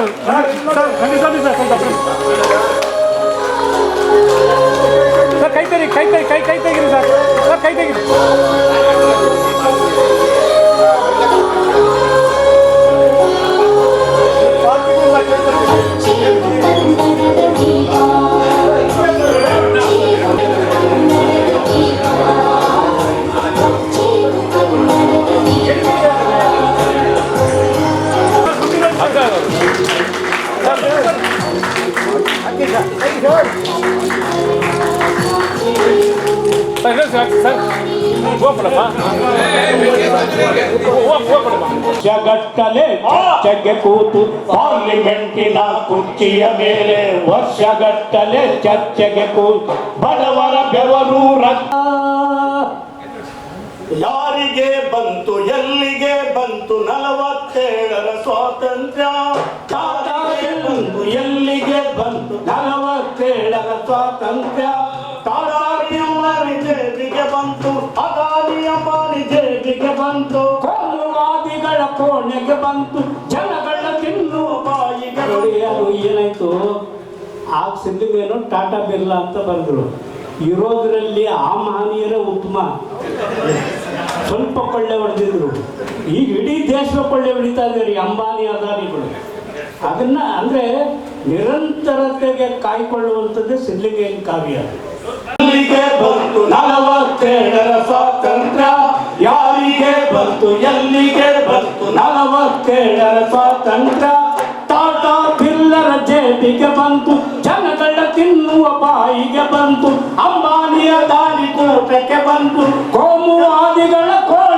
さん、書いてる、書いてる、書いてる、書いてる、書いてる。ಹೋಗ್ಬಿಡಪ್ಪ. ಚಗ್ಗೆ ಚರ್ಚೆಗೆ ಕೂತು ಪಾರ್ಲಿಮೆಂಟಿನ ಕುರ್ಚಿಯ ಮೇಲೆ ವರ್ಷಗಟ್ಟಲೆ ಚರ್ಚೆಗೆ ಕೂತು ಬಡವರ ಬೆವರು ರಕ್ತ ಯಾರಿಗೆ ಬಂತು ಎಲ್ಲಿಗೆ ಬಂತು ನಲವತ್ತೇಳರ ಸ್ವಾತಂತ್ರ್ಯ? ಯಾರಿಗೆ ಬಂತು ಎಲ್ಲಿಗೆ ಬಂತು ನಲವತ್ತೇಳರ ಸ್ವಾತಂತ್ರ್ಯ? ತಾರಾರಿ ಅಂಬಾರಿ ಜೇಬಿಗೆ ಬಂತು. ಅದಾನಿ ಅಂಬಾನಿ ಜೇಬಿಗೆ ಬಂತು. ಕೋಮುವಾದಿಗಳ ಕೋಣೆಗೆ ಬಂತು. ಜನಗಳ ತಿನ್ನುವ ಬಾಯಿಗೆ ಅದು ಏನಾಯ್ತು? ಆ ಸಿದ್ಧವೇನು ಟಾಟಾ ಬಿರ್ಲಾ ಅಂತ ಬಂದರು. ಇರೋದ್ರಲ್ಲಿ ಆ ಮಹನೀಯರೇ ಉತ್ತಮ ಸ್ವಲ್ಪ ಕೊಳ್ಳೆ ಹೊಡೆದಿದ್ರು. ಈಗ ಇಡೀ ದೇಶದ ಕೊಳ್ಳೆ ಹೊಡಿತಾ ಇದ್ದಾರೆ ಅಂಬಾನಿ ಅದಾನಿಗಳು ಅದನ್ನ ಅಂದ್ರೆ ನಿರಂತರತೆಗೆ ಕಾಯ್ಕೊಳ್ಳುವಂಥದ್ದೇ ಸಿದ್ಲಿಂಗೇನ್ ಕಾವ್ಯ. ಬಂತು ನಲವತ್ತೆರಡರ ಸ್ವಾತಂತ್ರ್ಯ. ಯಾರಿಗೆ ಬಂತು, ಎಲ್ಲಿಗೆ ಬಂತು, ನಲವತ್ತೆರಡರ ಸ್ವಾತಂತ್ರ್ಯ. ಟಾಟಾ ಪಿಲ್ಲರ ಜೇಬಿಗೆ ಬಂತು ಜನಗಳ ತಿನ್ನುವ ಬಾಯಿಗೆ ಬಂತು, ಅಂಬಾನಿಯ ದಾರಿ ಕೂಟಕ್ಕೆ ಬಂತು, ಕೋಮುವಾದಿಗಳ ಕೋಣೆಗೆ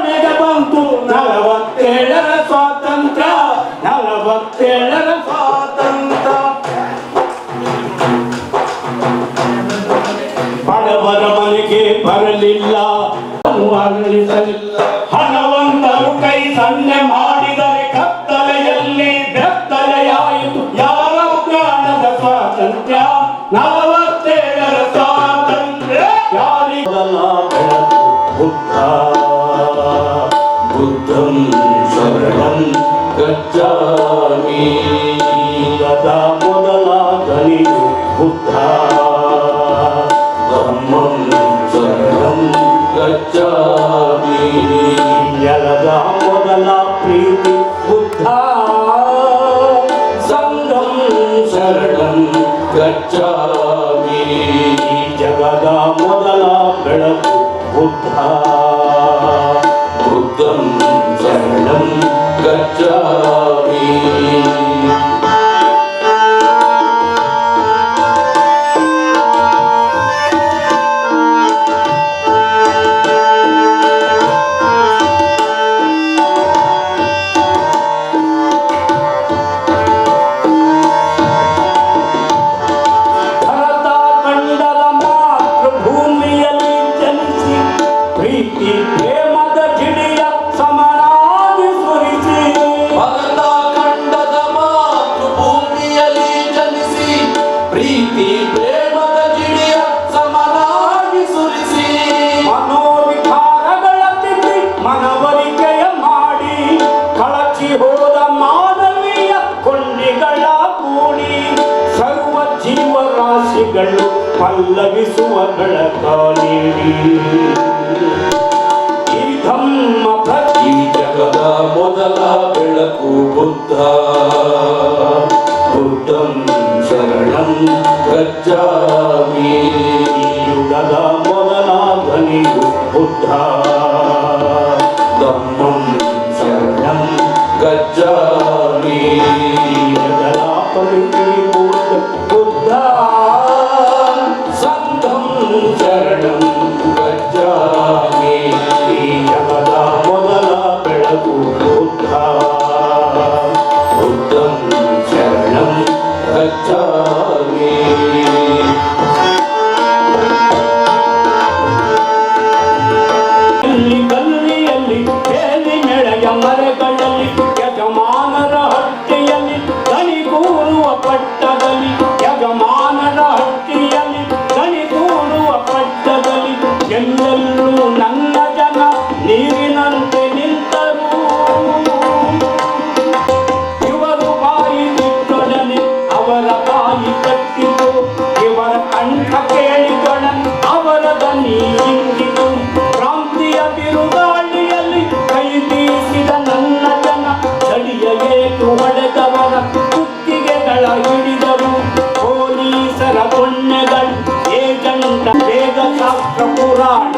ಹಣವಂತರು ಕೈ ಸನ್ನೆ ಮಾಡಿದರೆ ಕತ್ತಲೆಯಲ್ಲಿ ಬೆತ್ತಲೆಯಾಯಿತು. ಯಾರ ಪ್ರಾಣದ ಸ್ವಾತಂತ್ರ್ಯ? ನಲವತ್ತೇಳರ ಸ್ವಾತಂತ್ರ್ಯ. ಯಾರಿಗಲ್ಲ ಬುದ್ಧ. ಬುದ್ಧಂ ಶರಣಂ ಗಚ್ಚಾಮಿ ಮೊದಲ ದನಿಯು ಬುದ್ಧ. ಗಚ್ಚಾಮಿ ಜಗದ ಮೊದಲ ಬೆಳಕು ಬುದ್ಧ ಬುದ್ಧಂ ಶರಣಂ ಗಚ್ಚಾಮಿ ಪಲ್ಲವಿಸುವ ಬೆಳಕ ನೀಡಿ ಈ ಧಮ್ಮ ಪ್ರತಿ ಜಗದ ಮೊದಲ ಬೆಳಕು ಬುದ್ಧ. ಬುದ್ಧಂ ಶರಣಂ ಗಜ್ಜಾಮಿ ಯುಗದ ಮೊದಲ ಧ್ವನಿಯು ಬುದ್ಧ. ಧಮ್ಮಂ ಶರಣಂ ಗಚ್ಚಾಮಿ મને ಪುಣ್ಯಗಳು ಏಜಂತ ವೇದ ಶಾಸ್ತ್ರ ಪುರಾಣ